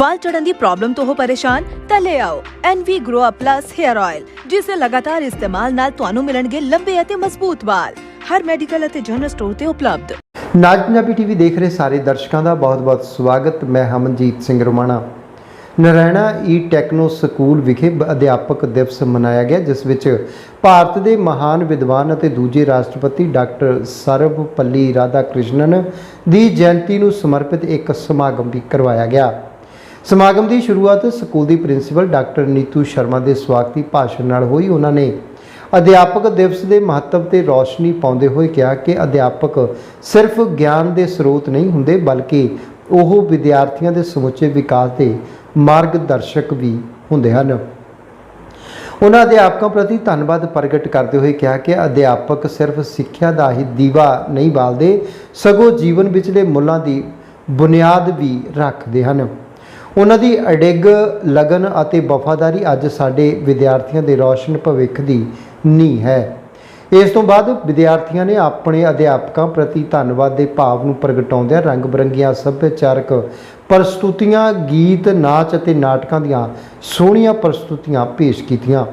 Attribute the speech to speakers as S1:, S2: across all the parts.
S1: ਵਾਲ ਚੜਨ ਦੀ ਪ੍ਰੋਬਲਮ ਤੋਂ ਹੋ ਪਰੇਸ਼ਾਨ, ਤਾਂ ਲੈ ਆਓ NV Grow Up Plus Hair Oil ਜਿਸ ਦੇ ਲਗਾਤਾਰ ਇਸਤੇਮਾਲ ਨਾਲ ਤੁਹਾਨੂੰ ਮਿਲਣਗੇ ਲੰਬੇ ਅਤੇ ਮਜ਼ਬੂਤ ਵਾਲ। ਹਰ ਮੈਡੀਕਲ ਅਤੇ ਜਨਰਲ ਸਟੋਰ ਤੇ ਉਪਲਬਧ।
S2: ਨਾਜ ਪੰਜਾਬੀ ਟੀਵੀ ਦੇਖ ਰਹੇ ਸਾਰੇ ਦਰਸ਼ਕਾਂ ਦਾ ਬਹੁਤ-ਬਹੁਤ ਸਵਾਗਤ। ਮੈਂ Hamanjeet Singh Romana. Narayana e techno school ਵਿਖੇ ਅਧਿਆਪਕ ਦਿਵਸ ਮਨਾਇਆ ਗਿਆ, ਜਿਸ ਵਿੱਚ ਭਾਰਤ ਦੇ ਮਹਾਨ ਵਿਦਵਾਨ ਅਤੇ ਦੂਜੇ ਰਾਸ਼ਟਰਪਤੀ ਡਾਕਟਰ ਸਰਵਪੱਲੀ ਰਾਧਾ ਦੀ ਜਯੰਤੀ ਨੂੰ ਸਮਰਪਿਤ ਇੱਕ ਸਮਾਗਮ ਵੀ ਕਰਵਾਇਆ ਗਿਆ। ਸਮਾਗਮ ਦੀ ਸ਼ੁਰੂਆਤ ਸਕੂਲ ਦੀ ਪ੍ਰਿੰਸੀਪਲ ਡਾਕਟਰ ਨੀਤੂ ਸ਼ਰਮਾ ਦੇ ਸਵਾਗਤੀ ਭਾਸ਼ਣ ਨਾਲ ਹੋਈ। ਉਹਨਾਂ ਨੇ ਅਧਿਆਪਕ ਦਿਵਸ ਦੇ ਮਹੱਤਵ ਤੇ ਰੌਸ਼ਨੀ ਪਾਉਂਦੇ ਹੋਏ ਕਿਹਾ ਕਿ ਅਧਿਆਪਕ ਸਿਰਫ ਗਿਆਨ ਦੇ ਸਰੋਤ ਨਹੀਂ ਹੁੰਦੇ, ਬਲਕਿ ਉਹ ਵਿਦਿਆਰਥੀਆਂ ਦੇ ਸਮੁੱਚੇ ਵਿਕਾਸ ਦੇ ਮਾਰਗਦਰਸ਼ਕ ਵੀ ਹੁੰਦੇ ਹਨ। ਉਹਨਾਂ ਅਧਿਆਪਕਾਂ ਪ੍ਰਤੀ ਧੰਨਵਾਦ ਪ੍ਰਗਟ ਕਰਦੇ ਹੋਏ ਕਿਹਾ ਕਿ ਅਧਿਆਪਕ ਸਿਰਫ ਸਿੱਖਿਆ ਦਾ ਹੀ ਦੀਵਾ ਨਹੀਂ ਬਾਲਦੇ, ਸਗੋਂ ਜੀਵਨ ਵਿਚਲੇ ਮੁੱਲਾਂ ਦੀ ਬੁਨਿਆਦ ਵੀ ਰੱਖਦੇ ਹਨ। ਉਹਨਾਂ ਦੀ ਅਡਿੱਗ, ਲਗਨ ਅਤੇ ਵਫਾਦਾਰੀ ਅੱਜ ਸਾਡੇ ਵਿਦਿਆਰਥੀਆਂ ਦੇ ਰੌਸ਼ਨ ਭਵਿੱਖ ਦੀ ਨੀਂਹ ਹੈ। ਇਸ ਤੋਂ ਬਾਅਦ ਵਿਦਿਆਰਥੀਆਂ ਨੇ ਆਪਣੇ ਅਧਿਆਪਕਾਂ ਪ੍ਰਤੀ ਧੰਨਵਾਦ ਦੇ ਭਾਵ ਨੂੰ ਪ੍ਰਗਟਾਉਂਦਿਆਂ ਰੰਗ ਬਰੰਗੀਆਂ ਸੱਭਿਆਚਾਰਕ ਪ੍ਰਸਤੁਤੀਆਂ, ਗੀਤ, ਨਾਚ ਅਤੇ ਨਾਟਕਾਂ ਦੀਆਂ ਸੋਹਣੀਆਂ ਪ੍ਰਸਤੁਤੀਆਂ ਪੇਸ਼ ਕੀਤੀਆਂ,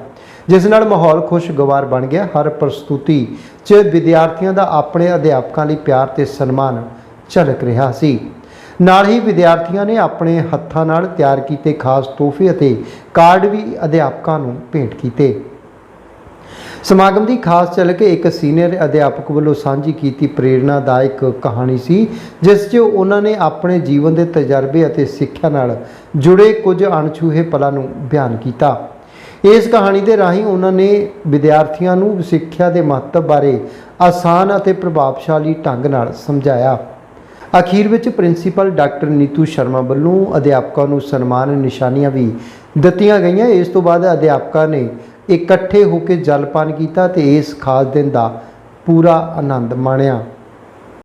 S2: ਜਿਸ ਨਾਲ ਮਾਹੌਲ ਖੁਸ਼ਗਵਾਰ ਬਣ ਗਿਆ। ਹਰ ਪ੍ਰਸਤੁਤੀ 'ਚ ਵਿਦਿਆਰਥੀਆਂ ਦਾ ਆਪਣੇ ਅਧਿਆਪਕਾਂ ਲਈ ਪਿਆਰ ਤੇ ਸਨਮਾਨ ਝਲਕ ਰਿਹਾ ਸੀ। ਨਾਲ ਹੀ ਵਿਦਿਆਰਥੀਆਂ ਨੇ ਆਪਣੇ ਹੱਥਾਂ ਨਾਲ ਤਿਆਰ ਕੀਤੇ ਖਾਸ ਤੋਹਫੇ ਅਤੇ ਕਾਰਡ ਵੀ ਅਧਿਆਪਕਾਂ ਨੂੰ ਭੇਂਟ ਕੀਤੇ। ਸਮਾਗਮ ਦੀ ਖਾਸ ਝਲਕ ਇੱਕ ਸੀਨੀਅਰ ਅਧਿਆਪਕ ਵੱਲੋਂ ਸਾਂਝੀ ਕੀਤੀ ਪ੍ਰੇਰਣਾਦਾਇਕ ਕਹਾਣੀ ਸੀ, ਜਿਸ 'ਚ ਉਹਨਾਂ ਨੇ ਆਪਣੇ ਜੀਵਨ ਦੇ ਤਜਰਬੇ ਅਤੇ ਸਿੱਖਿਆ ਨਾਲ ਜੁੜੇ ਕੁਝ ਅਣਛੂਹੇ ਪਲਾਂ ਨੂੰ ਬਿਆਨ ਕੀਤਾ। ਇਸ ਕਹਾਣੀ ਦੇ ਰਾਹੀਂ ਉਹਨਾਂ ਨੇ ਵਿਦਿਆਰਥੀਆਂ ਨੂੰ ਸਿੱਖਿਆ ਦੇ ਮਹੱਤਵ ਬਾਰੇ ਆਸਾਨ ਅਤੇ ਪ੍ਰਭਾਵਸ਼ਾਲੀ ਢੰਗ ਨਾਲ ਸਮਝਾਇਆ। ਅਖੀਰ ਵਿੱਚ ਪ੍ਰਿੰਸੀਪਲ ਡਾਕਟਰ ਨੀਤੂ ਸ਼ਰਮਾ ਵੱਲੋਂ ਅਧਿਆਪਕਾਂ ਨੂੰ ਸਨਮਾਨ ਨਿਸ਼ਾਨੀਆਂ ਵੀ ਦਿੱਤੀਆਂ ਗਈਆਂ। ਇਸ ਤੋਂ ਬਾਅਦ ਅਧਿਆਪਕਾਂ ਨੇ ਇਕੱਠੇ ਹੋ ਕੇ ਜਲਪਾਨ ਕੀਤਾ ਤੇ ਇਸ ਖਾਸ ਦਿਨ ਦਾ ਪੂਰਾ ਆਨੰਦ ਮਾਣਿਆ।